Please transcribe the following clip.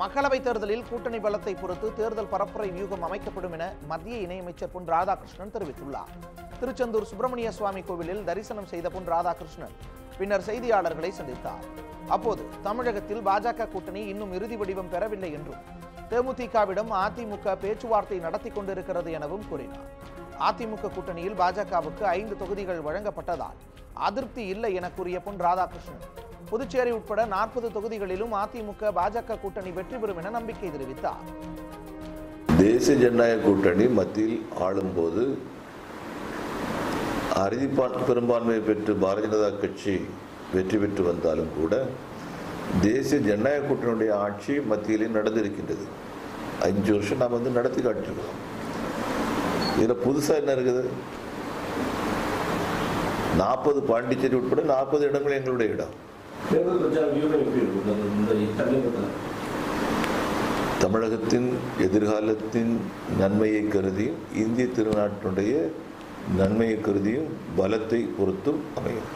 மக்களவைத் தேர்தலில் கூட்டணி பலத்தை பொறுத்து தேர்தல் பரப்புரை வியூகம் அமைக்கப்படும் என மத்திய இணையமைச்சர் பொன் ராதாகிருஷ்ணன் தெரிவித்துள்ளார். திருச்செந்தூர் சுப்பிரமணிய சுவாமி கோவிலில் தரிசனம் செய்த பொன் ராதாகிருஷ்ணன் பின்னர் செய்தியாளர்களை சந்தித்தார். அப்போது தமிழகத்தில் பாஜக கூட்டணி இன்னும் இறுதி வடிவம் பெறவில்லை என்றும் தேமுதிகவிடம் அதிமுக பேச்சுவார்த்தை நடத்தி கொண்டிருக்கிறது எனவும் கூறினார். அதிமுக கூட்டணியில் பாஜகவுக்கு ஐந்து தொகுதிகள் வழங்கப்பட்டதால் அதிருப்தி இல்லை என கூறிய பொன் ராதாகிருஷ்ணன் புதுச்சேரி உட்பட நாற்பது தொகுதிகளிலும் அதிமுக பாஜக கூட்டணி வெற்றி பெறும் என நம்பிக்கை தெரிவித்தார். தேசிய ஜனநாயக கூட்டணி மத்தியில் ஆளும்போது அறுதி பெரும்பான்மையை பெற்று பாரதிய ஜனதா கட்சி வெற்றி பெற்று வந்தாலும் கூட தேசிய ஜனநாயக கூட்டணியுடைய ஆட்சி மத்தியிலே நடந்திருக்கின்றது. அஞ்சு வருஷம் நாம் வந்து நடத்தி காட்டிருக்கிறோம் இதில் புதுசாக என்ன இருக்குது? நாற்பது பாண்டிச்சேரி உட்பட நாற்பது இடங்கள் எங்களுடைய இடம். தேர்தல் பிரச்சார வியூகம் எப்படி இருக்கும் இந்த- தமிழகத்தின் எதிர்காலத்தின் நன்மையை கருதியும் இந்திய திருநாட்டினுடைய நன்மையை கருதியும் பலத்தை பொறுத்தும் அமையும்.